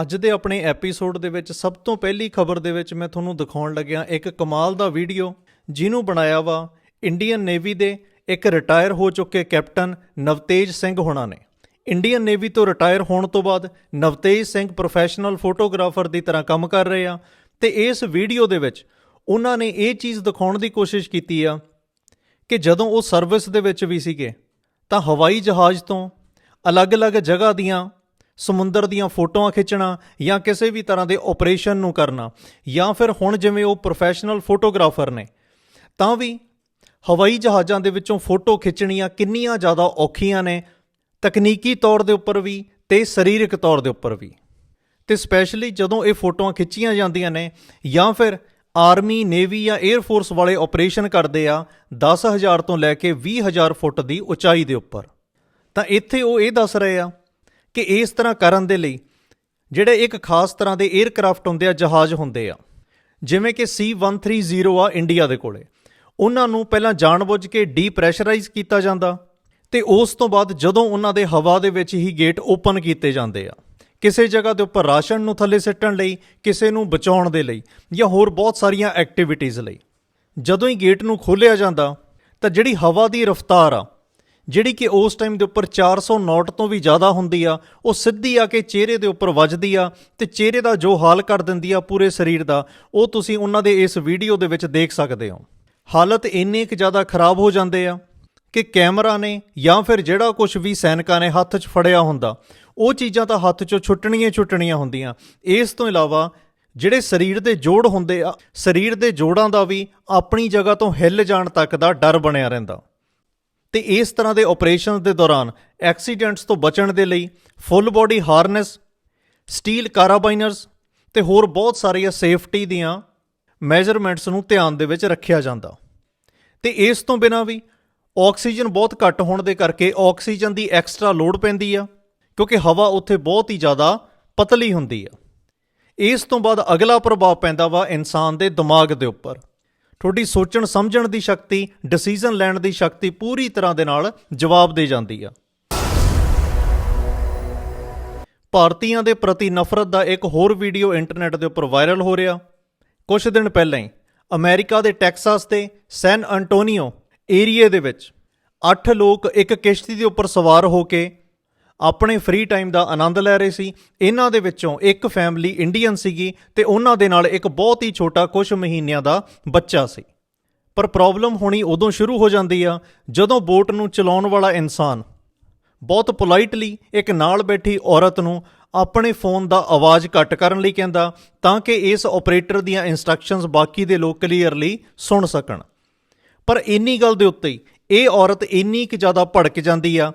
ਅੱਜ ਦੇ ਆਪਣੇ ਐਪੀਸੋਡ ਦੇ ਵਿੱਚ ਸਭ ਤੋਂ ਪਹਿਲੀ ਖਬਰ ਦੇ ਵਿੱਚ ਮੈਂ ਤੁਹਾਨੂੰ ਦਿਖਾਉਣ ਲੱਗਿਆ ਇੱਕ ਕਮਾਲ ਦਾ ਵੀਡੀਓ ਜਿਹਨੂੰ ਬਣਾਇਆ ਵਾ ਇੰਡੀਅਨ ਨੇਵੀ ਦੇ ਇੱਕ ਰਿਟਾਇਰ ਹੋ ਚੁੱਕੇ ਕੈਪਟਨ ਨਵਤੇਜ ਸਿੰਘ ਹੋਣਾ ਨੇ। ਇੰਡੀਅਨ ਨੇਵੀ ਤੋਂ ਰਿਟਾਇਰ ਹੋਣ ਤੋਂ ਬਾਅਦ ਨਵਤੇਜ ਸਿੰਘ ਪ੍ਰੋਫੈਸ਼ਨਲ ਫੋਟੋਗ੍ਰਾਫਰ ਦੀ ਤਰ੍ਹਾਂ ਕੰਮ ਕਰ ਰਹੇ ਆ ਤੇ ਇਸ ਵੀਡੀਓ ਦੇ ਵਿੱਚ ਉਹਨਾਂ ਨੇ ਇਹ ਚੀਜ਼ ਦਿਖਾਉਣ ਦੀ ਕੋਸ਼ਿਸ਼ ਕੀਤੀ ਆ ਕਿ ਜਦੋਂ ਉਹ ਸਰਵਿਸ ਦੇ ਵਿੱਚ ਵੀ ਸੀਗੇ ਤਾਂ ਹਵਾਈ ਜਹਾਜ਼ ਤੋਂ ਅਲੱਗ-ਅਲੱਗ ਜਗ੍ਹਾ ਦੀਆਂ ਸਮੁੰਦਰ ਦੀਆਂ ਫੋਟੋਆਂ ਖਿੱਚਣਾ ਜਾਂ ਕਿਸੇ ਵੀ ਤਰ੍ਹਾਂ ਦੇ ਆਪਰੇਸ਼ਨ ਨੂੰ ਕਰਨਾ ਜਾਂ ਫਿਰ ਹੁਣ ਜਿਵੇਂ ਉਹ ਪ੍ਰੋਫੈਸ਼ਨਲ ਫੋਟੋਗ੍ਰਾਫਰ ਨੇ, ਤਾਂ ਵੀ ਹਵਾਈ ਜਹਾਜ਼ਾਂ ਦੇ ਵਿੱਚੋਂ ਫੋਟੋ ਖਿੱਚਣੀਆਂ ਕਿੰਨੀਆਂ ਜ਼ਿਆਦਾ ਔਖੀਆਂ ਨੇ, ਤਕਨੀਕੀ ਤੌਰ ਦੇ ਉੱਪਰ ਵੀ ਤੇ ਸਰੀਰਕ ਤੌਰ ਦੇ ਉੱਪਰ ਵੀ। ਤੇ ਸਪੈਸ਼ਲੀ ਜਦੋਂ ਇਹ ਫੋਟੋਆਂ ਖਿੱਚੀਆਂ ਜਾਂਦੀਆਂ ਨੇ ਜਾਂ ਫਿਰ ਆਰਮੀ ਨੇਵੀ ਜਾਂ 에ਅਰ ਫੋਰਸ ਵਾਲੇ ਆਪਰੇਸ਼ਨ ਕਰਦੇ ਆ 10000 ਤੋਂ ਲੈ ਕੇ 20000 ਫੁੱਟ ਦੀ ਉਚਾਈ ਦੇ ਉੱਪਰ। ਤਾਂ ਇੱਥੇ ਉਹ ਇਹ ਦੱਸ ਰਹੇ ਆ ਕਿ ਇਸ ਤਰ੍ਹਾਂ ਕਰਨ ਦੇ ਲਈ ਜਿਹੜੇ ਇੱਕ ਖਾਸ ਤਰ੍ਹਾਂ ਦੇ 에ਅਰਕ੍ਰਾਫਟ ਹੁੰਦੇ ਆ, ਜਹਾਜ਼ ਹੁੰਦੇ ਆ, ਜਿਵੇਂ ਕਿ C130 ਆ ਇੰਡੀਆ ਦੇ ਕੋਲੇ, ਉਹਨਾਂ ਨੂੰ ਪਹਿਲਾਂ ਜਾਣਬੁੱਝ ਕੇ ਡੀਪ੍ਰੈਸ਼ਰਾਈਜ਼ ਕੀਤਾ ਜਾਂਦਾ ਤੇ ਉਸ ਤੋਂ ਬਾਅਦ ਜਦੋਂ ਉਹਨਾਂ ਦੇ ਹਵਾ ਦੇ ਵਿੱਚ ਹੀ ਗੇਟ ਓਪਨ ਕੀਤੇ ਜਾਂਦੇ ਆ, ਕਿਸੇ ਜਗ੍ਹਾ ਦੇ ਉੱਪਰ ਰਾਸ਼ਨ ਨੂੰ ਥੱਲੇ ਸਿੱਟਣ ਲਈ, ਕਿਸੇ ਨੂੰ ਬਚਾਉਣ ਦੇ ਲਈ ਜਾਂ ਹੋਰ ਬਹੁਤ ਸਾਰੀਆਂ ਐਕਟੀਵਿਟੀਜ਼ ਲਈ, ਜਦੋਂ ਹੀ ਗੇਟ ਨੂੰ ਖੋਲ੍ਹਿਆ ਜਾਂਦਾ ਤਾਂ ਜਿਹੜੀ ਹਵਾ ਦੀ ਰਫ਼ਤਾਰ ਆ ਜਿਹੜੀ ਕਿ ਉਸ ਟਾਈਮ ਦੇ ਉੱਪਰ 400 ਨੋਟ ਤੋਂ ਵੀ ਜ਼ਿਆਦਾ ਹੁੰਦੀ ਆ, ਉਹ ਸਿੱਧੀ ਆ ਕੇ ਚਿਹਰੇ ਦੇ ਉੱਪਰ ਵੱਜਦੀ ਆ ਤੇ ਚਿਹਰੇ ਦਾ ਜੋ ਹਾਲ ਕਰ ਦਿੰਦੀ ਆ ਪੂਰੇ ਸਰੀਰ ਦਾ, ਉਹ ਤੁਸੀਂ ਉਹਨਾਂ ਦੇ ਇਸ ਵੀਡੀਓ ਦੇ ਵਿੱਚ ਦੇਖ ਸਕਦੇ ਹੋ। ਹਾਲਤ ਇੰਨੇ ਕੁ ਜ਼ਿਆਦਾ ਖਰਾਬ ਹੋ ਜਾਂਦੇ ਆ ਕਿ ਕੈਮਰਾ ਨੇ ਜਾਂ ਫਿਰ ਜਿਹੜਾ ਕੁਝ ਵੀ ਸੈਨਿਕਾਂ ਨੇ ਹੱਥ 'ਚ ਫੜਿਆ ਹੁੰਦਾ, ਉਹ ਚੀਜ਼ਾਂ ਤਾਂ ਹੱਥ 'ਚੋਂ ਛੁੱਟਣੀਆਂ ਹੀ ਛੁੱਟਣੀਆਂ ਹੁੰਦੀਆਂ। ਇਸ ਤੋਂ ਇਲਾਵਾ ਜਿਹੜੇ ਸਰੀਰ ਦੇ ਜੋੜ ਹੁੰਦੇ ਆ, ਸਰੀਰ ਦੇ ਜੋੜਾਂ ਦਾ ਵੀ ਆਪਣੀ ਜਗ੍ਹਾ ਤੋਂ ਹਿੱਲ ਜਾਣ ਤੱਕ ਦਾ ਡਰ ਬਣਿਆ ਰਹਿੰਦਾ। ਤੇ ਇਸ ਤਰ੍ਹਾਂ ਦੇ ਆਪਰੇਸ਼ਨਸ ਦੇ ਦੌਰਾਨ ਐਕਸੀਡੈਂਟਸ ਤੋਂ ਬਚਣ ਦੇ ਲਈ full body harness, steel carabiners ਤੇ ਹੋਰ ਬਹੁਤ ਸਾਰੀਆਂ ਸੇਫਟੀ ਦੀਆਂ ਮੈਜ਼ਰਮੈਂਟਸ ਨੂੰ ਧਿਆਨ ਦੇ ਵਿੱਚ ਰੱਖਿਆ ਜਾਂਦਾ। ਤੇ ਇਸ ਤੋਂ ਬਿਨਾ ਵੀ ਆਕਸੀਜਨ ਬਹੁਤ ਘੱਟ ਹੋਣ ਦੇ ਕਰਕੇ ਆਕਸੀਜਨ ਦੀ ਐਕਸਟਰਾ ਲੋਡ ਪੈਂਦੀ ਆ, ਕਿਉਂਕਿ ਹਵਾ ਉੱਥੇ ਬਹੁਤ ਹੀ ਜ਼ਿਆਦਾ ਪਤਲੀ ਹੁੰਦੀ ਆ। ਇਸ ਤੋਂ ਬਾਅਦ ਅਗਲਾ ਪ੍ਰਭਾਵ ਪੈਂਦਾ ਵਾ ਇਨਸਾਨ ਦੇ ਦਿਮਾਗ ਦੇ ਉੱਪਰ। ਤੁਹਾਡੀ ਸੋਚਣ, ਸਮਝਣ ਦੀ ਸ਼ਕਤੀ ਡਿਸੀਜਨ ਲੈਣ ਦੀ ਸ਼ਕਤੀ ਪੂਰੀ ਤਰ੍ਹਾਂ ਦੇ ਨਾਲ ਜਵਾਬ ਦੇ ਜਾਂਦੀ ਆ। ਭਾਰਤੀਆਂ ਦੇ ਪ੍ਰਤੀ ਨਫ਼ਰਤ ਦਾ ਇੱਕ ਹੋਰ ਵੀਡੀਓ ਇੰਟਰਨੈਟ ਦੇ ਉੱਪਰ ਵਾਇਰਲ ਹੋ ਰਿਹਾ। ਕੁਝ ਦਿਨ ਪਹਿਲਾਂ ਹੀ ਅਮਰੀਕਾ ਦੇ ਟੈਕਸਾਸ ਤੇ ਸੈਨ ਐਂਟੋਨੀਓ ਏਰੀਏ ਦੇ ਵਿੱਚ 8 ਲੋਕ ਇੱਕ ਕਿਸ਼ਤੀ ਦੇ ਉੱਪਰ ਸਵਾਰ ਹੋ ਕੇ ਆਪਣੇ ਫ੍ਰੀ ਟਾਈਮ ਦਾ ਆਨੰਦ ਲੈ ਰਹੇ ਸੀ। ਇਹਨਾਂ ਦੇ ਵਿੱਚੋਂ ਇੱਕ ਫੈਮਿਲੀ ਇੰਡੀਅਨ ਸੀਗੀ ਤੇ ਉਹਨਾਂ ਦੇ ਨਾਲ ਇੱਕ ਬਹੁਤ ਹੀ ਛੋਟਾ ਕੁਝ ਮਹੀਨਿਆਂ ਦਾ ਬੱਚਾ ਸੀ। ਪਰ ਪ੍ਰੋਬਲਮ ਹੋਣੀ ਉਦੋਂ ਸ਼ੁਰੂ ਹੋ ਜਾਂਦੀ ਆ, ਜਦੋਂ ਬੋਟ ਨੂੰ ਚਲਾਉਣ ਵਾਲਾ ਇਨਸਾਨ ਬਹੁਤ ਪੋਲਾਈਟਲੀ ਇੱਕ ਨਾਲ ਬੈਠੀ ਔਰਤ ਨੂੰ ਆਪਣੇ ਫੋਨ ਦਾ ਆਵਾਜ਼ ਘੱਟ ਕਰਨ ਲਈ ਕਹਿੰਦਾ, ਤਾਂ ਕਿ ਇਸ ਆਪਰੇਟਰ ਦੀਆਂ ਇਨਸਟਰਕਸ਼ਨਸ ਬਾਕੀ ਦੇ ਲੋਕ ਕਲੀਅਰਲੀ ਸੁਣ ਸਕਣ। ਪਰ ਇੰਨੀ ਗੱਲ ਦੇ ਉੱਤੇ ਇਹ ਔਰਤ ਇੰਨੀ ਕਿ ਜ਼ਿਆਦਾ ਭੜਕ ਜਾਂਦੀ ਆ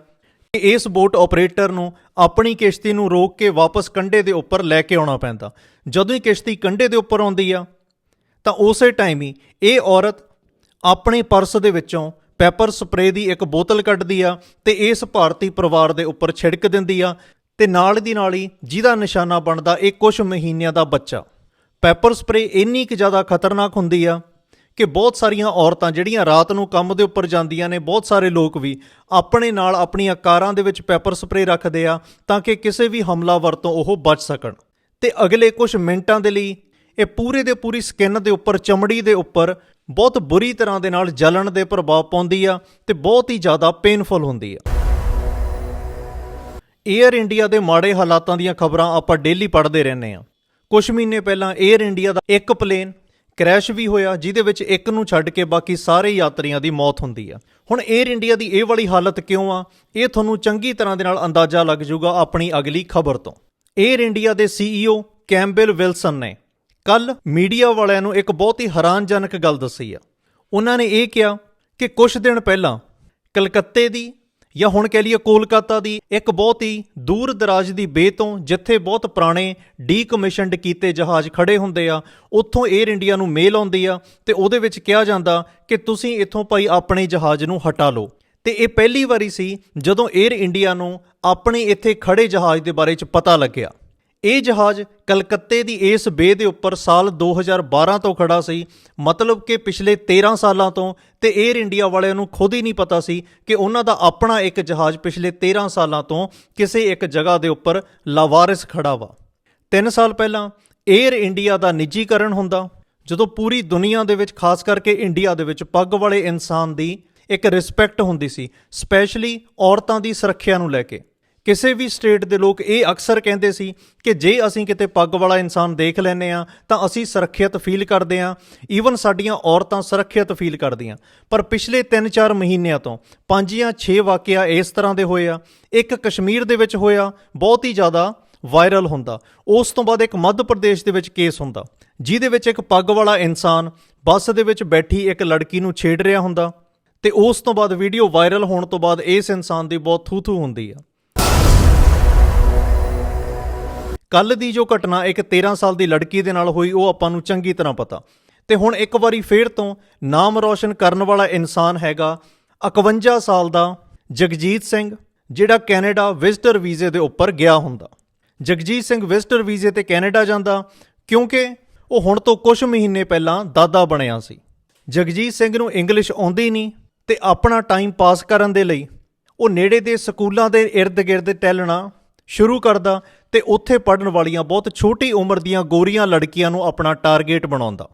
ਇਸ ਬੋਟ ਆਪਰੇਟਰ ਨੂੰ ਆਪਣੀ ਕਿਸ਼ਤੀ ਨੂੰ ਰੋਕ ਕੇ ਵਾਪਸ ਕੰਢੇ ਦੇ ਉੱਪਰ ਲੈ ਕੇ ਆਉਣਾ ਪੈਂਦਾ। ਜਦੋਂ ਹੀ ਕਿਸ਼ਤੀ ਕੰਢੇ ਦੇ ਉੱਪਰ ਆਉਂਦੀ ਆ, ਤਾਂ ਉਸੇ ਟਾਈਮ ਹੀ ਇਹ ਔਰਤ ਆਪਣੇ ਪਰਸ ਦੇ ਵਿੱਚੋਂ ਪੈਪਰ ਸਪਰੇ ਦੀ ਇੱਕ ਬੋਤਲ ਕੱਢਦੀ ਆ ਤੇ ਇਸ ਭਾਰਤੀ ਪਰਿਵਾਰ ਦੇ ਉੱਪਰ ਛਿੜਕ ਦਿੰਦੀ ਆ ਤੇ ਨਾਲ ਦੀ ਨਾਲ ਹੀ ਜਿਹਦਾ ਨਿਸ਼ਾਨਾ ਬਣਦਾ ਇਹ ਕੁਝ ਮਹੀਨਿਆਂ ਦਾ ਬੱਚਾ। ਪੈਪਰ ਸਪਰੇ ਇੰਨੀ ਕਿ ਜ਼ਿਆਦਾ ਖਤਰਨਾਕ ਹੁੰਦੀ ਆ ਕਿ ਬਹੁਤ ਸਾਰੀਆਂ ਔਰਤਾਂ ਜਿਹੜੀਆਂ ਰਾਤ ਨੂੰ ਕੰਮ ਦੇ ਉੱਪਰ ਜਾਂਦੀਆਂ ਨੇ, ਬਹੁਤ ਸਾਰੇ ਲੋਕ ਵੀ ਆਪਣੇ ਨਾਲ ਆਪਣੀਆਂ ਕਾਰਾਂ ਦੇ ਵਿੱਚ ਪੈਪਰ ਸਪਰੇ ਰੱਖਦੇ ਆ ਤਾਂ ਕਿ ਕਿਸੇ ਵੀ ਹਮਲਾਵਰ ਤੋਂ ਉਹ ਬਚ ਸਕਣ। ਤੇ ਅਗਲੇ ਕੁਝ ਮਿੰਟਾਂ ਦੇ ਲਈ ਇਹ ਪੂਰੇ ਦੇ ਪੂਰੀ ਸਕਿਨ ਦੇ ਉੱਪਰ, ਚਮੜੀ ਦੇ ਉੱਪਰ ਬਹੁਤ ਬੁਰੀ ਤਰ੍ਹਾਂ ਦੇ ਨਾਲ ਜਲਣ ਦੇ ਪ੍ਰਭਾਵ ਪਾਉਂਦੀ ਆ ਤੇ ਬਹੁਤ ਹੀ ਜ਼ਿਆਦਾ ਪੇਨਫੁਲ ਹੁੰਦੀ ਆ। 에ਅਰ ਇੰਡੀਆ ਦੇ ਮਾੜੇ ਹਾਲਾਤਾਂ ਦੀਆਂ ਖਬਰਾਂ ਆਪਾਂ ਡੇਲੀ ਪੜ੍ਹਦੇ ਰਹਿੰਦੇ ਆ। ਕੁਝ ਮਹੀਨੇ ਪਹਿਲਾਂ 에ਅਰ ਇੰਡੀਆ ਦਾ ਇੱਕ ਪਲੇਨ ਕ੍ਰੈਸ਼ ਵੀ ਹੋਇਆ, ਜਿਹਦੇ ਵਿੱਚ ਇੱਕ ਨੂੰ ਛੱਡ ਕੇ ਬਾਕੀ ਸਾਰੇ ਯਾਤਰੀਆਂ ਦੀ ਮੌਤ ਹੁੰਦੀ ਆ। ਹੁਣ 에ਅਰ ਇੰਡੀਆ ਦੀ ਇਹ ਵਾਲੀ ਹਾਲਤ ਕਿਉਂ ਆ? ਇਹ ਤੁਹਾਨੂੰ ਚੰਗੀ ਤਰ੍ਹਾਂ ਦੇ ਨਾਲ ਅੰਦਾਜ਼ਾ ਲੱਗ ਜਾਊਗਾ ਆਪਣੀ ਅਗਲੀ ਖਬਰ ਤੋਂ। 에ਅਰ ਇੰਡੀਆ ਦੇ ਸੀਈਓ ਕੈਂਬਲ ਵਿਲਸਨ ਨੇ ਕੱਲ ਮੀਡੀਆ ਵਾਲਿਆਂ ਨੂੰ ਇੱਕ ਬਹੁਤ ਹੀ ਹੈਰਾਨਜਨਕ ਗੱਲ ਦੱਸੀ ਆ। ਉਹਨਾਂ ਨੇ ਇਹ ਕਿਹਾ ਕਿ ਕੁਝ ਦਿਨ ਪਹਿਲਾਂ ਕਲਕੱਤੇ ਦੀ ਜਾਂ ਹੁਣ ਕਹਿ ਲਈਏ ਕੋਲਕਾਤਾ ਦੀ ਇੱਕ ਬਹੁਤ ਹੀ ਦੂਰ ਦਰਾਜ ਦੀ ਬੇ ਤੋਂ ਜਿੱਥੇ ਬਹੁਤ ਪੁਰਾਣੇ ਡੀਕਮਿਸ਼ਨਡ ਕੀਤੇ ਜਹਾਜ਼ ਖੜੇ ਹੁੰਦੇ ਆ, ਉੱਥੋਂ 에ਅਰ ਇੰਡੀਆ ਨੂੰ ਮੇਲ ਆਉਂਦੀ ਆ ਤੇ ਉਹਦੇ ਵਿੱਚ ਕਿਹਾ ਜਾਂਦਾ ਕਿ ਤੁਸੀਂ ਇੱਥੋਂ ਭਾਈ ਆਪਣੇ ਜਹਾਜ਼ ਨੂੰ ਹਟਾ ਲਓ। ਤੇ ਇਹ ਪਹਿਲੀ ਵਾਰੀ ਸੀ ਜਦੋਂ 에ਅਰ ਇੰਡੀਆ ਨੂੰ ਆਪਣੇ ਇੱਥੇ ਖੜੇ ਜਹਾਜ਼ ਦੇ ਬਾਰੇ ਚ ਪਤਾ ਲੱਗਿਆ। ਇਹ ਜਹਾਜ਼ ਕਲਕੱਤੇ ਦੀ ਇਸ ਬੇ ਦੇ ਉੱਪਰ ਸਾਲ 2012 ਤੋਂ ਖੜਾ ਸੀ। ਮਤਲਬ ਕਿ ਪਿਛਲੇ 13 ਸਾਲਾਂ ਤੋਂ ਤੇ 에ਅਰ ਇੰਡੀਆ ਵਾਲਿਆਂ ਨੂੰ ਖੁਦ ਹੀ ਨਹੀਂ ਪਤਾ ਸੀ ਕਿ ਉਹਨਾਂ ਦਾ ਆਪਣਾ ਇੱਕ ਜਹਾਜ਼ ਪਿਛਲੇ 13 ਸਾਲਾਂ ਤੋਂ ਕਿਸੇ ਇੱਕ ਜਗ੍ਹਾ ਦੇ ਉੱਪਰ ਲਾਵਾਰਿਸ ਖੜਾ ਵਾ। 3 ਸਾਲ ਪਹਿਲਾਂ 에ਅਰ ਇੰਡੀਆ ਦਾ ਨਿੱਜੀਕਰਨ ਹੁੰਦਾ, ਜਦੋਂ ਪੂਰੀ ਦੁਨੀਆ ਦੇ ਵਿੱਚ, ਖਾਸ ਕਰਕੇ ਇੰਡੀਆ ਦੇ ਵਿੱਚ ਪੱਗ ਵਾਲੇ ਇਨਸਾਨ ਦੀ ਇੱਕ ਰਿਸਪੈਕਟ ਹੁੰਦੀ ਸੀ ਸਪੈਸ਼ਲੀ ਔਰਤਾਂ ਦੀ ਸੁਰੱਖਿਆ ਨੂੰ ਲੈ ਕੇ। ਕਿਸੇ ਵੀ ਸਟੇਟ ਦੇ ਲੋਕ ਇਹ ਅਕਸਰ ਕਹਿੰਦੇ ਸੀ ਕਿ ਜੇ ਅਸੀਂ ਕਿਤੇ ਪੱਗ ਵਾਲਾ ਇਨਸਾਨ ਦੇਖ ਲੈਨੇ ਆ ਤਾਂ ਅਸੀਂ ਸੁਰੱਖਿਅਤ ਫੀਲ ਕਰਦੇ ਆ ਈਵਨ ਸਾਡੀਆਂ ਔਰਤਾਂ ਸੁਰੱਖਿਅਤ ਫੀਲ ਕਰਦੀਆਂ। ਪਰ ਪਿਛਲੇ 3-4 ਮਹੀਨਿਆਂ ਤੋਂ 5 ਜਾਂ 6 ਵਾਕਿਆ ਇਸ ਤਰ੍ਹਾਂ ਦੇ ਹੋਏ ਆ। ਇੱਕ ਕਸ਼ਮੀਰ ਦੇ ਵਿੱਚ ਹੋਇਆ, ਬਹੁਤ ਹੀ ਜ਼ਿਆਦਾ ਵਾਇਰਲ ਹੁੰਦਾ। ਉਸ ਤੋਂ ਬਾਅਦ ਇੱਕ ਮੱਧ ਪ੍ਰਦੇਸ਼ ਦੇ ਵਿੱਚ ਕੇਸ ਹੁੰਦਾ। ਜਿਹਦੇ ਵਿੱਚ ਇੱਕ ਪੱਗ ਵਾਲਾ ਇਨਸਾਨ ਬੱਸ ਦੇ ਵਿੱਚ ਬੈਠੀ ਇੱਕ ਲੜਕੀ ਨੂੰ ਛੇੜ ਰਿਹਾ ਹੁੰਦਾ ਤੇ ਉਸ ਤੋਂ ਬਾਅਦ ਵੀਡੀਓ ਵਾਇਰਲ ਹੋਣ ਤੋਂ ਬਾਅਦ ਇਸ ਇਨਸਾਨ ਦੀ ਬਹੁਤ ਥੂ-ਥੂ ਹੁੰਦੀ ਆ। ਕੱਲ ਦੀ ਜੋ ਘਟਨਾ ਇੱਕ 13 ਸਾਲ ਦੀ ਲੜਕੀ ਦੇ ਨਾਲ ਹੋਈ, ਉਹ ਆਪਾਂ ਨੂੰ ਚੰਗੀ ਤਰ੍ਹਾਂ ਪਤਾ। ਤੇ ਹੁਣ ਇੱਕ ਵਾਰੀ ਫੇਰ ਤੋਂ ਨਾਮ ਰੌਸ਼ਨ ਕਰਨ ਵਾਲਾ ਇਨਸਾਨ ਹੈਗਾ 51 ਸਾਲ ਦਾ ਜਗਜੀਤ ਸਿੰਘ, ਜਿਹੜਾ ਕੈਨੇਡਾ ਵਿਜ਼ਟਰ ਵੀਜ਼ੇ ਦੇ ਉੱਪਰ ਗਿਆ ਹੁੰਦਾ। ਜਗਜੀਤ ਸਿੰਘ ਵਿਜ਼ਟਰ ਵੀਜ਼ੇ ਤੇ ਕੈਨੇਡਾ ਜਾਂਦਾ ਕਿਉਂਕਿ ਉਹ ਹੁਣ ਤੋਂ ਕੁਝ ਮਹੀਨੇ ਪਹਿਲਾਂ ਦਾਦਾ ਬਣਿਆ ਸੀ। ਜਗਜੀਤ ਸਿੰਘ ਨੂੰ ਇੰਗਲਿਸ਼ ਆਉਂਦੀ ਨਹੀਂ ਤੇ ਆਪਣਾ ਟਾਈਮ ਪਾਸ ਕਰਨ ਦੇ ਲਈ ਉਹ ਨੇੜੇ ਦੇ ਸਕੂਲਾਂ ਦੇ ਇਰਦ-ਗਿਰਦ ਟਹਿਲਣਾ ਸ਼ੁਰੂ ਕਰਦਾ ਤੇ ਉੱਥੇ ਪੜਨ ਵਾਲੀਆਂ ਬਹੁਤ ਛੋਟੀ ਉਮਰ ਦੀਆਂ ਗੋਰੀਆਂ ਲੜਕੀਆਂ ਨੂੰ ਆਪਣਾ ਟਾਰਗੇਟ ਬਣਾਉਂਦਾ।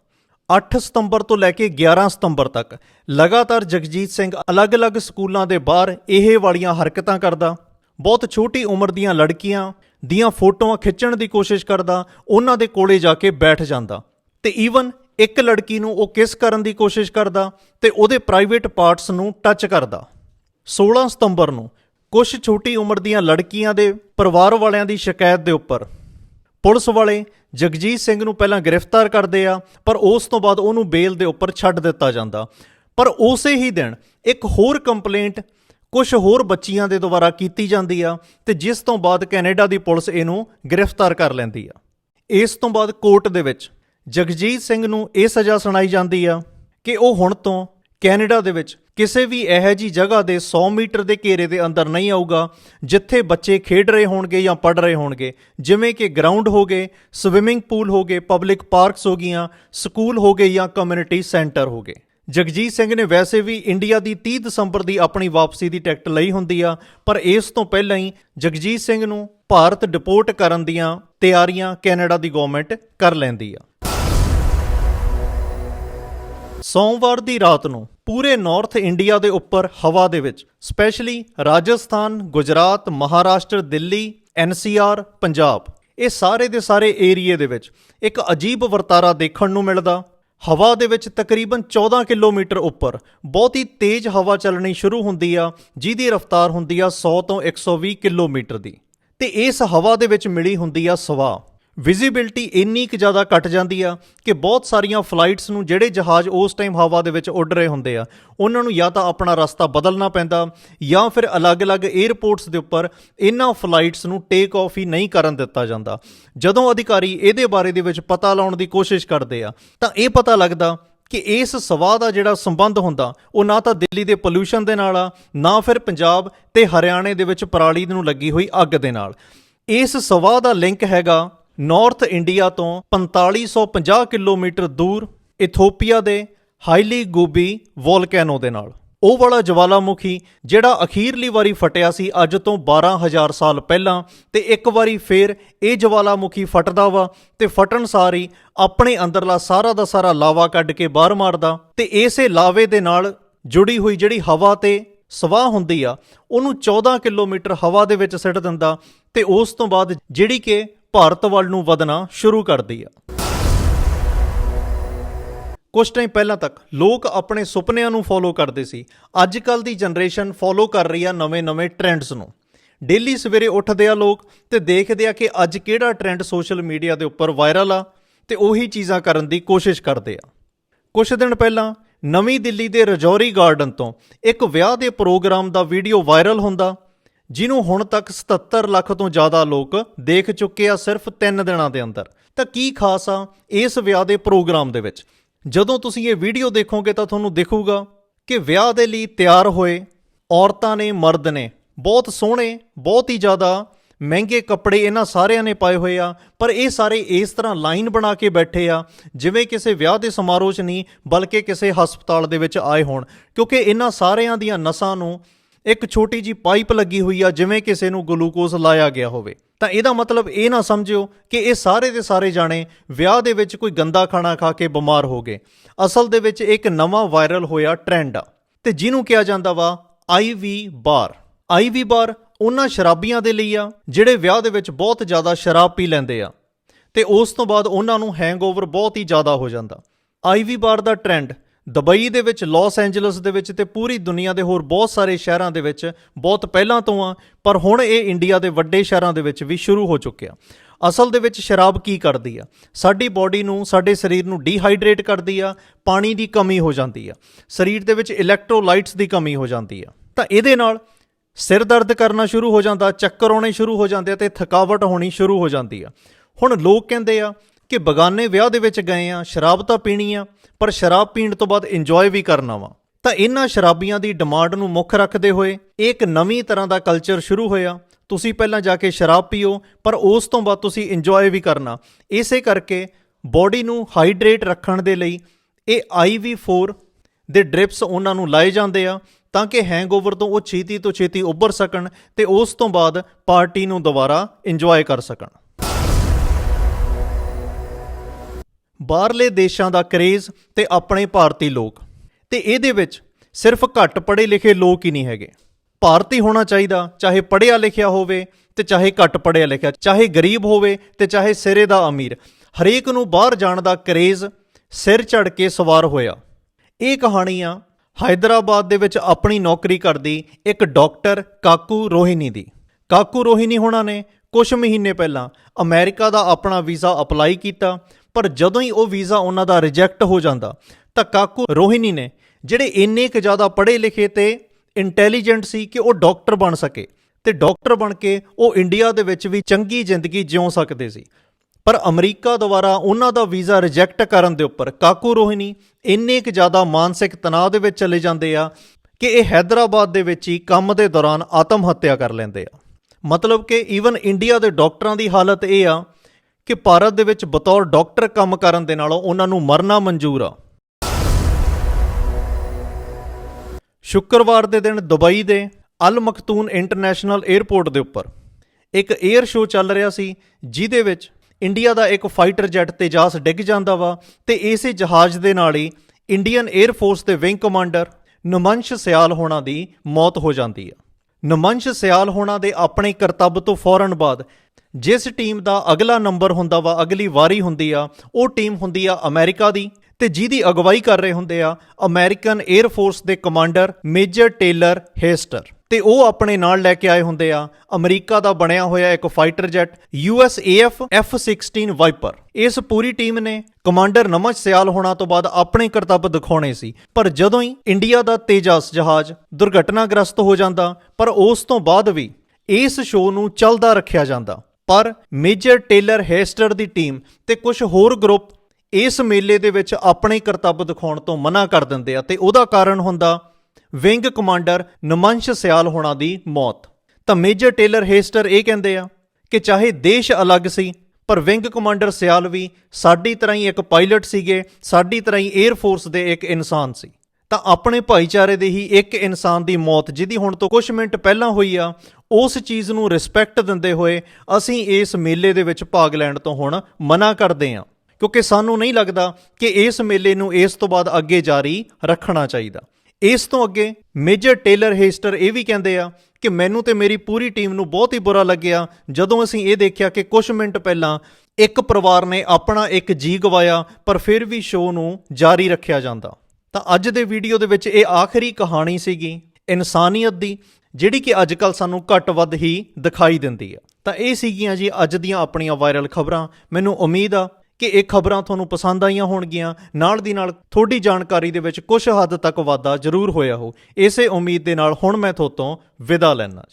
8 ਸਤੰਬਰ ਤੋਂ ਲੈ ਕੇ 11 ਸਤੰਬਰ ਤੱਕ ਲਗਾਤਾਰ ਜਗਜੀਤ ਸਿੰਘ ਅਲੱਗ-ਅਲੱਗ ਸਕੂਲਾਂ ਦੇ ਬਾਹਰ ਇਹ ਵਾਲੀਆਂ ਹਰਕਤਾਂ ਕਰਦਾ। ਬਹੁਤ ਛੋਟੀ ਉਮਰ ਦੀਆਂ ਲੜਕੀਆਂ ਦੀਆਂ ਫੋਟੋਆਂ ਖਿੱਚਣ ਦੀ ਕੋਸ਼ਿਸ਼ ਕਰਦਾ, ਉਹਨਾਂ ਦੇ ਕੋਲੇ ਜਾ ਕੇ ਬੈਠ ਜਾਂਦਾ ਤੇ ਈਵਨ ਇੱਕ ਲੜਕੀ ਨੂੰ ਉਹ ਕਿਸ ਕਰਨ ਦੀ ਕੋਸ਼ਿਸ਼ ਕਰਦਾ ਤੇ ਉਹਦੇ ਪ੍ਰਾਈਵੇਟ ਪਾਰਟਸ ਨੂੰ ਟੱਚ ਕਰਦਾ। 16 ਸਤੰਬਰ ਨੂੰ ਕੁਝ ਛੋਟੀ ਉਮਰ ਦੀਆਂ ਲੜਕੀਆਂ ਦੇ ਪਰਿਵਾਰ ਵਾਲਿਆਂ ਦੀ ਸ਼ਿਕਾਇਤ ਦੇ ਉੱਪਰ। ਪੁਲਿਸ ਵਾਲੇ ਜਗਜੀਤ ਸਿੰਘ ਨੂੰ ਪਹਿਲਾਂ ਗ੍ਰਿਫਤਾਰ ਕਰਦੇ ਆ, ਪਰ ਉਸ ਤੋਂ ਬਾਅਦ ਉਹਨੂੰ ਬੇਲ ਦੇ ਉੱਪਰ ਛੱਡ ਦਿੱਤਾ ਜਾਂਦਾ। ਪਰ ਉਸੇ ਹੀ ਦਿਨ ਇੱਕ ਹੋਰ ਕੰਪਲੇਂਟ ਕੁਝ ਹੋਰ ਬੱਚੀਆਂ ਦੇ ਦੁਆਰਾ ਕੀਤੀ ਜਾਂਦੀ ਆ ਤੇ ਜਿਸ ਤੋਂ ਬਾਅਦ ਕੈਨੇਡਾ ਦੀ ਪੁਲਿਸ ਇਹਨੂੰ ਗ੍ਰਿਫਤਾਰ ਕਰ ਲੈਂਦੀ ਆ। ਇਸ ਤੋਂ ਬਾਅਦ ਕੋਰਟ ਦੇ ਵਿੱਚ ਜਗਜੀਤ ਸਿੰਘ ਨੂੰ ਇਹ ਸਜ਼ਾ ਸੁਣਾਈ ਜਾਂਦੀ ਆ ਕਿ ਉਹ ਹੁਣ ਤੋਂ ਕੈਨੇਡਾ ਦੇ ਵਿੱਚ ਕਿਸੇ ਵੀ ਇਹੋ ਜੀ ਜਗ੍ਹਾ ਦੇ 100 ਮੀਟਰ ਦੇ ਘੇਰੇ ਦੇ ਅੰਦਰ ਨਹੀਂ ਆਊਗਾ, ਜਿੱਥੇ ਬੱਚੇ ਖੇਡ ਰਹੇ ਹੋਣਗੇ ਜਾਂ ਪੜ੍ਹ ਰਹੇ ਹੋਣਗੇ। ਜਿਵੇਂ ਕਿ ਗਰਾਊਂਡ ਹੋ ਗਏ, ਸਵਿਮਿੰਗ ਪੂਲ ਹੋ ਗਏ, ਪਬਲਿਕ ਪਾਰਕਸ ਹੋ ਗਈਆਂ, ਸਕੂਲ ਹੋ ਗਏ ਜਾਂ ਕਮਿਊਨਿਟੀ ਸੈਂਟਰ ਹੋ ਗਏ। ਜਗਜੀਤ ਸਿੰਘ ਨੇ ਵੈਸੇ ਵੀ ਇੰਡੀਆ ਦੀ 30 ਦਸੰਬਰ ਦੀ ਆਪਣੀ ਵਾਪਸੀ ਦੀ ਟਿਕਟ ਲਈ ਹੁੰਦੀ ਆ, ਪਰ ਇਸ ਤੋਂ ਪਹਿਲਾਂ ਹੀ ਜਗਜੀਤ ਸਿੰਘ ਨੂੰ ਭਾਰਤ ਡਿਪੋਰਟ ਕਰਨ ਦੀਆਂ ਤਿਆਰੀਆਂ ਕੈਨੇਡਾ ਦੀ ਗਵਰਨਮੈਂਟ ਕਰ ਲੈਂਦੀ ਆ। ਸੋਮਵਾਰ ਦੀ ਰਾਤ ਨੂੰ ਪੂਰੇ ਨਾਰਥ ਇੰਡੀਆ ਦੇ ਉੱਪਰ ਹਵਾ ਦੇ ਵਿੱਚ, ਸਪੈਸ਼ਲੀ ਰਾਜਸਥਾਨ, ਗੁਜਰਾਤ, ਮਹਾਰਾਸ਼ਟਰ, ਦਿੱਲੀ ਐਨਸੀਆਰ ਪੰਜਾਬ, ਇਹ ਸਾਰੇ ਦੇ ਸਾਰੇ ਏਰੀਏ ਦੇ ਵਿੱਚ ਇੱਕ ਅਜੀਬ ਵਰਤਾਰਾ ਦੇਖਣ ਨੂੰ ਮਿਲਦਾ। ਹਵਾ ਦੇ ਵਿੱਚ ਤਕਰੀਬਨ 14 ਕਿਲੋਮੀਟਰ ਉੱਪਰ ਬਹੁਤ ਹੀ ਤੇਜ਼ ਹਵਾ ਚੱਲਣੀ ਸ਼ੁਰੂ ਹੁੰਦੀ ਆ, ਜਿਹਦੀ ਰਫ਼ਤਾਰ ਹੁੰਦੀ ਆ 100 ਤੋਂ 120 ਕਿਲੋਮੀਟਰ ਦੀ। ਤੇ ਇਸ ਹਵਾ ਦੇ ਵਿੱਚ ਮਿਲੀ ਹੁੰਦੀ ਆ ਸਵਾ ਵਿਜ਼ਿਬਿਲਟੀ ਇੰਨੀ ਕੁ ਜ਼ਿਆਦਾ ਘਟ ਜਾਂਦੀ ਆ ਕਿ ਬਹੁਤ ਸਾਰੀਆਂ ਫਲਾਈਟਸ ਨੂੰ ਜਿਹੜੇ ਜਹਾਜ਼ ਉਸ ਟਾਈਮ ਹਵਾ ਦੇ ਵਿੱਚ ਉੱਡ ਰਹੇ ਹੁੰਦੇ ਆ, ਉਹਨਾਂ ਨੂੰ ਜਾਂ ਤਾਂ ਆਪਣਾ ਰਸਤਾ ਬਦਲਣਾ ਪੈਂਦਾ ਜਾਂ ਫਿਰ ਅਲੱਗ-ਅਲੱਗ 에ਅਰਪੋਰਟਸ ਦੇ ਉੱਪਰ ਇਹਨਾਂ ਫਲਾਈਟਸ ਨੂੰ ਟੇਕ ਆਫ ਹੀ ਨਹੀਂ ਕਰਨ ਦਿੱਤਾ ਜਾਂਦਾ। ਜਦੋਂ ਅਧਿਕਾਰੀ ਇਹਦੇ ਬਾਰੇ ਦੇ ਵਿੱਚ ਪਤਾ ਲਾਉਣ ਦੀ ਕੋਸ਼ਿਸ਼ ਕਰਦੇ ਆ, ਤਾਂ ਇਹ ਪਤਾ ਲੱਗਦਾ ਕਿ ਇਸ ਸਵਾਹ ਦਾ ਜਿਹੜਾ ਸੰਬੰਧ ਹੁੰਦਾ, ਉਹ ਨਾ ਤਾਂ ਦਿੱਲੀ ਦੇ ਪੋਲੂਸ਼ਨ ਦੇ ਨਾਲ ਆ, ਨਾ ਫਿਰ ਪੰਜਾਬ ਤੇ ਹਰਿਆਣੇ ਦੇ ਵਿੱਚ ਪਰਾਲੀ ਨੂੰ ਲੱਗੀ ਹੋਈ ਅੱਗ ਦੇ ਨਾਲ। ਇਸ ਸਵਾਹ ਦਾ ਲਿੰਕ ਹੈਗਾ ਨਾਰਥ ਇੰਡੀਆ ਤੋਂ 4550 ਕਿਲੋਮੀਟਰ ਦੂਰ ਇਥੋਪੀਆ ਦੇ ਹਾਈਲੀ ਗੂਬੀ ਵੋਲਕੈਨੋ ਦੇ ਨਾਲ। ਉਹ ਵਾਲਾ ਜਵਾਲਾਮੁਖੀ, ਜਿਹੜਾ ਅਖੀਰਲੀ ਵਾਰੀ ਫਟਿਆ ਸੀ ਅੱਜ ਤੋਂ 12000 ਸਾਲ ਪਹਿਲਾਂ ਤੇ ਇੱਕ ਵਾਰੀ ਫੇਰ ਇਹ ਜਵਾਲਾਮੁਖੀ ਫਟਦਾ ਵਾ ਤੇ ਫਟਣ ਸਾਰ ਹੀ ਆਪਣੇ ਅੰਦਰਲਾ ਸਾਰਾ ਦਾ ਸਾਰਾ ਲਾਵਾ ਕੱਢ ਕੇ ਬਾਹਰ ਮਾਰਦਾ ਤੇ ਇਸੇ ਲਾਵੇ ਦੇ ਨਾਲ ਜੁੜੀ ਹੋਈ ਜਿਹੜੀ ਹਵਾ ਤੇ ਸਵਾਹ ਹੁੰਦੀ ਆ, ਉਹਨੂੰ 14 ਕਿਲੋਮੀਟਰ ਹਵਾ ਦੇ ਵਿੱਚ ਸਿੱਟ ਦਿੰਦਾ ਤੇ ਉਸ ਤੋਂ ਬਾਅਦ ਜਿਹੜੀ ਕਿ ਭਾਰਤ ਵੱਲ ਨੂੰ ਵਧਣਾ ਸ਼ੁਰੂ ਕਰਦੀ ਆ ਕੁਝ ਟਾਈਮ ਪਹਿਲਾਂ ਤੱਕ ਲੋਕ ਆਪਣੇ ਸੁਪਨਿਆਂ ਨੂੰ ਫੋਲੋ ਕਰਦੇ ਸੀ। ਅੱਜ ਕੱਲ ਦੀ ਜਨਰੇਸ਼ਨ ਫੋਲੋ ਕਰ ਰਹੀ ਆ ਨਵੇਂ-ਨਵੇਂ ਟ੍ਰੈਂਡਸ ਨੂੰ। ਡੇਲੀ ਸਵੇਰੇ ਉੱਠਦੇ ਆ ਲੋਕ ਤੇ ਦੇਖਦੇ ਆ ਕਿ ਅੱਜ ਕਿਹੜਾ ਟ੍ਰੈਂਡ ਸੋਸ਼ਲ ਮੀਡੀਆ ਦੇ ਉੱਪਰ ਵਾਇਰਲ ਆ ਤੇ ਉਹੀ ਚੀਜ਼ਾਂ ਕਰਨ ਦੀ ਕੋਸ਼ਿਸ਼ ਕਰਦੇ ਆ। ਕੁਝ ਦਿਨ ਪਹਿਲਾਂ ਨਵੀਂ ਦਿੱਲੀ ਦੇ ਰਜੌਰੀ ਗਾਰਡਨ ਤੋਂ ਇੱਕ ਵਿਆਹ ਦੇ ਪ੍ਰੋਗਰਾਮ ਦਾ ਵੀਡੀਓ ਵਾਇਰਲ ਹੁੰਦਾ ਜਿਹਨੂੰ ਹੁਣ ਤੱਕ 77 ਲੱਖ ਤੋਂ ਜ਼ਿਆਦਾ ਲੋਕ ਦੇਖ ਚੁੱਕੇ ਆ ਸਿਰਫ 3 ਦਿਨਾਂ ਦੇ ਅੰਦਰ। ਤਾਂ ਕੀ ਖਾਸ ਆ ਇਸ ਵਿਆਹ ਦੇ ਪ੍ਰੋਗਰਾਮ ਦੇ ਵਿੱਚ? ਜਦੋਂ ਤੁਸੀਂ ਇਹ ਵੀਡੀਓ ਦੇਖੋਗੇ ਤਾਂ ਤੁਹਾਨੂੰ ਦਿਖੂਗਾ ਕਿ ਵਿਆਹ ਦੇ ਲਈ ਤਿਆਰ ਹੋਏ ਔਰਤਾਂ ਨੇ, ਮਰਦ ਨੇ ਬਹੁਤ ਸੋਹਣੇ, ਬਹੁਤ ਹੀ ਜ਼ਿਆਦਾ ਮਹਿੰਗੇ ਕੱਪੜੇ ਇਹਨਾਂ ਸਾਰਿਆਂ ਨੇ ਪਾਏ ਹੋਏ ਆ, ਪਰ ਇਹ ਸਾਰੇ ਇਸ ਤਰ੍ਹਾਂ ਲਾਈਨ ਬਣਾ ਕੇ ਬੈਠੇ ਆ, ਜਿਵੇਂ ਕਿਸੇ ਵਿਆਹ ਦੇ ਸਮਾਰੋਹ 'ਚ ਨਹੀਂ, ਬਲਕਿ ਕਿਸੇ ਹਸਪਤਾਲ ਦੇ ਵਿੱਚ ਆਏ ਹੋਣ। ਕਿਉਂਕਿ ਇਹਨਾਂ ਸਾਰਿਆਂ ਦੀਆਂ ਨਸਾਂ ਨੂੰ ਇੱਕ ਛੋਟੀ ਜੀ ਪਾਈਪ ਲੱਗੀ ਹੋਈ ਆ, ਜਿਵੇਂ ਕਿਸੇ ਨੂੰ ਗਲੂਕੋਜ਼ ਲਾਇਆ ਗਿਆ ਹੋਵੇ। ਤਾਂ ਇਹਦਾ ਮਤਲਬ ਇਹ ਨਾ ਸਮਝਿਓ ਕਿ ਇਹ ਸਾਰੇ ਦੇ ਸਾਰੇ ਜਾਣੇ ਵਿਆਹ ਦੇ ਵਿੱਚ ਕੋਈ ਗੰਦਾ ਖਾਣਾ ਖਾ ਕੇ ਬਿਮਾਰ ਹੋ ਗਏ। ਅਸਲ ਦੇ ਵਿੱਚ ਇੱਕ ਨਵਾਂ ਵਾਇਰਲ ਹੋਇਆ ਟ੍ਰੈਂਡ ਆ। ਤੇ ਜਿਹਨੂੰ ਕਿਹਾ ਜਾਂਦਾ ਵਾ ਆਈਵੀ ਬਾਰ। ਆਈਵੀ ਬਾਰ ਉਹਨਾਂ ਸ਼ਰਾਬੀਆਂ ਦੇ ਲਈ ਆ, ਜਿਹੜੇ ਵਿਆਹ ਦੇ ਵਿੱਚ ਬਹੁਤ ਜ਼ਿਆਦਾ ਸ਼ਰਾਬ ਪੀ ਲੈਂਦੇ ਆ। ਤੇ ਉਸ ਤੋਂ ਬਾਅਦ ਉਹਨਾਂ ਨੂੰ ਹੈਂਗਓਵਰ ਬਹੁਤ ਹੀ ਜ਼ਿਆਦਾ ਹੋ ਜਾਂਦਾ। ਆਈਵੀ ਬਾਰ ਦਾ ਟ੍ਰੈਂਡ ਦੁਬਈ ਦੇ ਵਿੱਚ ਲਾਸ ਐਂਜਲਸ ਦੇ ਵਿੱਚ ਤੇ ਪੂਰੀ ਦੁਨੀਆ ਦੇ ਹੋਰ ਬਹੁਤ ਸਾਰੇ ਸ਼ਹਿਰਾਂ ਦੇ ਵਿੱਚ ਬਹੁਤ ਪਹਿਲਾਂ ਤੋਂ ਆ, ਪਰ ਹੁਣ ਇਹ ਇੰਡੀਆ ਦੇ ਵੱਡੇ ਸ਼ਹਿਰਾਂ ਦੇ ਵਿੱਚ ਵੀ ਸ਼ੁਰੂ ਹੋ ਚੁੱਕਿਆ। ਅਸਲ ਦੇ ਵਿੱਚ ਸ਼ਰਾਬ ਕੀ ਕਰਦੀ ਆ? ਸਾਡੀ ਬਾਡੀ ਨੂੰ, ਸਾਡੇ ਸਰੀਰ ਨੂੰ ਡੀਹਾਈਡਰੇਟ ਕਰਦੀ ਆ, ਪਾਣੀ ਦੀ ਕਮੀ ਹੋ ਜਾਂਦੀ ਆ। ਸਰੀਰ ਦੇ ਵਿੱਚ ਇਲੈਕਟ੍ਰੋਲਾਈਟਸ ਦੀ ਕਮੀ ਹੋ ਜਾਂਦੀ ਆ। ਤਾਂ ਇਹਦੇ ਨਾਲ ਸਿਰ ਦਰਦ ਕਰਨਾ ਸ਼ੁਰੂ ਹੋ ਜਾਂਦਾ, ਚੱਕਰ ਆਉਣੇ ਸ਼ੁਰੂ ਹੋ ਜਾਂਦੇ ਆ ਤੇ ਥਕਾਵਟ ਹੋਣੀ ਸ਼ੁਰੂ ਹੋ ਜਾਂਦੀ ਆ। ਹੁਣ ਲੋਕ ਕਹਿੰਦੇ ਆ ਕਿ ਬਗਾਨੇ ਵਿਆਹ ਦੇ ਵਿੱਚ ਗਏ ਆ, ਸ਼ਰਾਬ ਤਾਂ ਪੀਣੀ ਆ, ਪਰ ਸ਼ਰਾਬ ਪੀਣ ਤੋਂ ਬਾਅਦ ਇੰਜੋਏ ਵੀ ਕਰਨਾ ਵਾ। ਤਾਂ ਇਹਨਾਂ ਸ਼ਰਾਬੀਆਂ ਦੀ ਡਿਮਾਂਡ ਨੂੰ ਮੁੱਖ ਰੱਖਦੇ ਹੋਏ ਇਹ ਇੱਕ ਨਵੀਂ ਤਰ੍ਹਾਂ ਦਾ ਕਲਚਰ ਸ਼ੁਰੂ ਹੋਇਆ। ਤੁਸੀਂ ਪਹਿਲਾਂ ਜਾ ਕੇ ਸ਼ਰਾਬ ਪੀਓ, ਪਰ ਉਸ ਤੋਂ ਬਾਅਦ ਤੁਸੀਂ ਇੰਜੋਏ ਵੀ ਕਰਨਾ। ਇਸੇ ਕਰਕੇ ਬਾਡੀ ਨੂੰ ਹਾਈਡਰੇਟ ਰੱਖਣ ਦੇ ਲਈ ਇਹ IV4 ਦੇ ਡ੍ਰਿਪਸ ਉਹਨਾਂ ਨੂੰ ਲਾਏ ਜਾਂਦੇ ਆ, ਤਾਂ ਕਿ ਹੈਂਗਓਵਰ ਤੋਂ ਉਹ ਛੇਤੀ ਤੋਂ ਛੇਤੀ ਉੱਭਰ ਸਕਣ ਤੇ ਉਸ ਤੋਂ ਬਾਅਦ ਪਾਰਟੀ ਨੂੰ ਦੁਬਾਰਾ ਇੰਜੋਏ ਕਰ ਸਕਣ। ਬਾਹਰਲੇ ਦੇਸ਼ਾਂ ਦਾ ਕਰੇਜ਼ ਤੇ ਆਪਣੇ ਭਾਰਤੀ ਲੋਕ। ਤੇ ਇਹਦੇ ਵਿੱਚ ਸਿਰਫ ਘੱਟ ਪੜ੍ਹੇ ਲਿਖੇ ਲੋਕ ਹੀ ਨਹੀਂ ਹੈਗੇ। ਭਾਰਤੀ ਹੋਣਾ ਚਾਹੀਦਾ, ਚਾਹੇ ਪੜ੍ਹਿਆ ਲਿਖਿਆ ਹੋਵੇ ਤੇ ਚਾਹੇ ਘੱਟ ਪੜ੍ਹਿਆ ਲਿਖਿਆ, ਚਾਹੇ ਗਰੀਬ ਹੋਵੇ ਤੇ ਚਾਹੇ ਸਿਰੇ ਦਾ ਅਮੀਰ। ਹਰੇਕ ਨੂੰ ਬਾਹਰ ਜਾਣ ਦਾ ਕਰੇਜ਼ ਸਿਰ ਚੜ ਕੇ ਸਵਾਰ ਹੋਇਆ। ਇਹ ਕਹਾਣੀ ਆ ਹਾਈਦਰਾਬਾਦ ਦੇ ਵਿੱਚ ਆਪਣੀ ਨੌਕਰੀ ਕਰਦੀ ਇੱਕ ਡਾਕਟਰ ਕਾਕੂ ਰੋਹਿਨੀ ਦੀ। ਕਾਕੂ ਰੋਹਿਨੀ ਹੋਣਾ ਨੇ ਕੁਝ ਮਹੀਨੇ ਪਹਿਲਾਂ ਅਮਰੀਕਾ ਦਾ ਆਪਣਾ ਵੀਜ਼ਾ ਅਪਲਾਈ ਕੀਤਾ ਪਰ ਜਦੋਂ ਹੀ ਉਹ ਵੀਜ਼ਾ ਉਹਨਾਂ ਦਾ ਰਿਜੈਕਟ ਹੋ ਜਾਂਦਾ, ਤਾਂ ਕਾਕੂ ਰੋਹਿਨੀ ਨੇ, ਜਿਹੜੇ ਇੰਨੇ ਕੁ ਜ਼ਿਆਦਾ ਪੜ੍ਹੇ ਲਿਖੇ ਤੇ ਇੰਟੈਲੀਜੈਂਟ ਸੀ ਕਿ ਉਹ ਡਾਕਟਰ ਬਣ ਸਕੇ, ਤੇ ਡਾਕਟਰ ਬਣ ਕੇ ਉਹ ਇੰਡੀਆ ਦੇ ਵਿੱਚ ਵੀ ਚੰਗੀ ਜ਼ਿੰਦਗੀ ਜਿਉ ਸਕਦੇ ਸੀ। ਪਰ ਅਮਰੀਕਾ ਦੁਆਰਾ ਉਹਨਾਂ ਦਾ ਵੀਜ਼ਾ ਰਿਜੈਕਟ ਕਰਨ ਦੇ ਉੱਪਰ ਕਾਕੂ ਰੋਹਿਨੀ ਇੰਨੇ ਕੁ ਜ਼ਿਆਦਾ ਮਾਨਸਿਕ ਤਣਾਅ ਦੇ ਵਿੱਚ ਚਲੇ ਜਾਂਦੇ ਆ ਕਿ ਇਹ ਹੈਦਰਾਬਾਦ ਦੇ ਵਿੱਚ ਹੀ ਕੰਮ ਦੇ ਦੌਰਾਨ ਆਤਮ ਹੱਤਿਆ ਕਰ ਲੈਂਦੇ ਆ। ਮਤਲਬ ਕਿ ਈਵਨ ਇੰਡੀਆ ਦੇ ਡਾਕਟਰਾਂ ਦੀ ਹਾਲਤ ਇਹ ਆ ਕਿ ਭਾਰਤ ਦੇ ਵਿੱਚ ਬਤੌਰ ਡਾਕਟਰ ਕੰਮ ਕਰਨ ਦੇ ਨਾਲੋਂ ਉਹਨਾਂ ਨੂੰ ਮਰਨਾ ਮਨਜ਼ੂਰ ਆ। ਸ਼ੁੱਕਰਵਾਰ ਦੇ ਦਿਨ ਦੁਬਈ ਦੇ ਅਲ ਮਖਤੂਨ ਇੰਟਰਨੈਸ਼ਨਲ 에ਅਰਪੋਰਟ ਦੇ ਉੱਪਰ ਇੱਕ 에ਅਰ ਸ਼ੋਅ ਚੱਲ ਰਿਹਾ ਸੀ, ਜਿਹਦੇ ਵਿੱਚ ਇੰਡੀਆ ਦਾ ਇੱਕ ਫਾਈਟਰ ਜੈਟ ਤੇਜਾਸ ਡਿੱਗ ਜਾਂਦਾ ਵਾ ਤੇ ਇਸੇ ਜਹਾਜ਼ ਦੇ ਨਾਲ ਹੀ ਇੰਡੀਅਨ 에ਅਰ ਫੋਰਸ ਦੇ ਵਿੰਗ ਕਮਾਂਡਰ ਨਮਨਸ਼ ਸਿਆਲ ਹੋਣਾ ਦੀ ਮੌਤ ਹੋ ਜਾਂਦੀ ਆ। ਨਮੰਸ਼ ਸਿਆਲ ਹੋਣਾ ਦੇ ਆਪਣੇ ਕਰਤੱਵ ਤੋਂ ਫੌਰਨ ਬਾਅਦ, ਜਿਸ ਟੀਮ ਦਾ ਅਗਲਾ ਨੰਬਰ ਹੁੰਦਾ ਵਾ, ਅਗਲੀ ਵਾਰੀ ਹੁੰਦੀ ਆ, ਉਹ ਟੀਮ ਹੁੰਦੀ ਆ ਅਮਰੀਕਾ ਦੀ। ਤੇ ਜਿਹਦੀ ਅਗਵਾਈ ਕਰ ਰਹੇ ਹੁੰਦੇ ਆ ਅਮਰੀਕਨ 에ਅਰ ਫੋਰਸ ਦੇ ਕਮਾਂਡਰ ਮੇਜਰ ਟੇਲਰ ਹੇਸਟਰ। ਤੇ ਉਹ ਆਪਣੇ ਨਾਲ ਲੈ ਕੇ ਆਏ ਹੁੰਦੇ ਆ ਅਮਰੀਕਾ ਦਾ ਬਣਿਆ ਹੋਇਆ ਇੱਕ fighter jet USAF F-16 wiper. ਇਸ ਪੂਰੀ ਟੀਮ ਨੇ ਕਮਾਂਡਰ ਨਮਜ ਸਿਆਲ ਹੋਣਾ ਤੋਂ ਬਾਅਦ ਆਪਣੇ ਕਰਤੱਵ ਦਿਖਾਉਣੇ ਸੀ। ਪਰ ਜਦੋਂ ਹੀ ਇੰਡੀਆ ਦਾ ਤੇਜਸ ਜਹਾਜ਼ ਦੁਰਘਟਨਾਗ੍ਰਸਤ ਹੋ ਜਾਂਦਾ, ਪਰ ਉਸ ਤੋਂ ਬਾਅਦ ਵੀ ਇਸ ਸ਼ੋਅ ਨੂੰ ਚੱਲਦਾ ਰੱਖਿਆ ਜਾਂਦਾ। ਪਰ ਮੇਜਰ ਟੇਲਰ ਹੇਸਟਰ ਦੀ ਟੀਮ ਤੇ ਕੁਝ ਹੋਰ ਗਰੁੱਪ ਇਸ ਮੇਲੇ ਦੇ ਵਿੱਚ ਆਪਣੇ ਕਰਤੱਵ ਦਿਖਾਉਣ ਤੋਂ ਮਨਾ ਕਰ ਦਿੰਦੇ ਆ ਤੇ ਉਹਦਾ ਕਾਰਨ ਹੁੰਦਾ ਵਿੰਗ ਕਮਾਂਡਰ ਨਮੰਸ਼ ਸਿਆਲ ਹੋਣਾ ਦੀ ਮੌਤ। ਤਾਂ ਮੇਜਰ ਟੇਲਰ ਹੇਸਟਰ ਇਹ ਕਹਿੰਦੇ ਆ ਕਿ ਚਾਹੇ ਦੇਸ਼ ਅਲੱਗ ਸੀ, ਪਰ ਵਿੰਗ ਕਮਾਂਡਰ ਸਿਆਲ ਵੀ ਸਾਡੀ ਤਰ੍ਹਾਂ ਹੀ ਇੱਕ ਪਾਇਲਟ ਸੀਗੇ, ਸਾਡੀ ਤਰ੍ਹਾਂ ਹੀ 에ਅਰ ਫੋਰਸ ਦੇ ਇੱਕ ਇਨਸਾਨ ਸੀ। ਤਾਂ ਆਪਣੇ ਭਾਈਚਾਰੇ ਦੇ ਹੀ ਇੱਕ ਇਨਸਾਨ ਦੀ ਮੌਤ, ਜਿਹਦੀ ਹੁਣ ਤੋਂ ਕੁਝ ਮਿੰਟ ਪਹਿਲਾਂ ਹੋਈ ਆ, ਉਸ ਚੀਜ਼ ਨੂੰ ਰਿਸਪੈਕਟ ਦਿੰਦੇ ਹੋਏ ਅਸੀਂ ਇਸ ਮੇਲੇ ਦੇ ਵਿੱਚ ਭਾਗ ਲੈਣ ਤੋਂ ਹੁਣ ਮਨਾ ਕਰਦੇ ਹਾਂ ਕਿਉਂਕਿ ਸਾਨੂੰ ਨਹੀਂ ਲੱਗਦਾ ਕਿ ਇਸ ਮੇਲੇ ਨੂੰ ਇਸ ਤੋਂ ਬਾਅਦ ਅੱਗੇ ਜਾਰੀ ਰੱਖਣਾ ਚਾਹੀਦਾ। ਇਸ ਤੋਂ ਅੱਗੇ ਮੇਜਰ ਟੇਲਰ ਹੇਸਟਰ ਇਹ ਵੀ ਕਹਿੰਦੇ ਆ ਕਿ ਮੈਨੂੰ ਤੇ ਮੇਰੀ ਪੂਰੀ ਟੀਮ ਨੂੰ ਬਹੁਤ ਹੀ ਬੁਰਾ ਲੱਗਿਆ ਜਦੋਂ ਅਸੀਂ ਇਹ ਦੇਖਿਆ ਕਿ ਕੁਝ ਮਿੰਟ ਪਹਿਲਾਂ ਇੱਕ ਪਰਿਵਾਰ ਨੇ ਆਪਣਾ ਇੱਕ ਜੀ ਗਵਾਇਆ, ਪਰ ਫਿਰ ਵੀ ਸ਼ੋਅ ਨੂੰ ਜਾਰੀ ਰੱਖਿਆ ਜਾਂਦਾ। ਤਾਂ ਅੱਜ ਦੇ ਵੀਡੀਓ ਦੇ ਵਿੱਚ ਇਹ ਆਖਰੀ ਕਹਾਣੀ ਸੀਗੀ ਇਨਸਾਨੀਅਤ ਦੀ, ਜਿਹੜੀ ਕਿ ਅੱਜਕੱਲ ਸਾਨੂੰ ਘੱਟ ਵੱਧ ਹੀ ਦਿਖਾਈ ਦਿੰਦੀ ਆ। ਤਾਂ ਇਹ ਸੀਗੀਆਂ ਜੀ ਅੱਜ ਦੀਆਂ ਆਪਣੀਆਂ ਵਾਇਰਲ ਖਬਰਾਂ। ਮੈਨੂੰ ਉਮੀਦ ਆ ਕਿ ਇਹ ਖਬਰਾਂ ਤੁਹਾਨੂੰ ਪਸੰਦ ਆਈਆਂ ਹੋਣਗੀਆਂ। ਨਾਲ ਦੀ ਨਾਲ ਥੋੜੀ ਜਾਣਕਾਰੀ ਦੇ ਵਿੱਚ ਕੁਝ ਹੱਦ ਤੱਕ ਵਾਧਾ ਜ਼ਰੂਰ ਹੋਇਆ ਹੋ। ਇਸੇ ਉਮੀਦ ਦੇ ਨਾਲ ਹੁਣ ਮੈਂ ਤੁਹਾਤੋਂ ਵਿਦਾ ਲੈਣਾ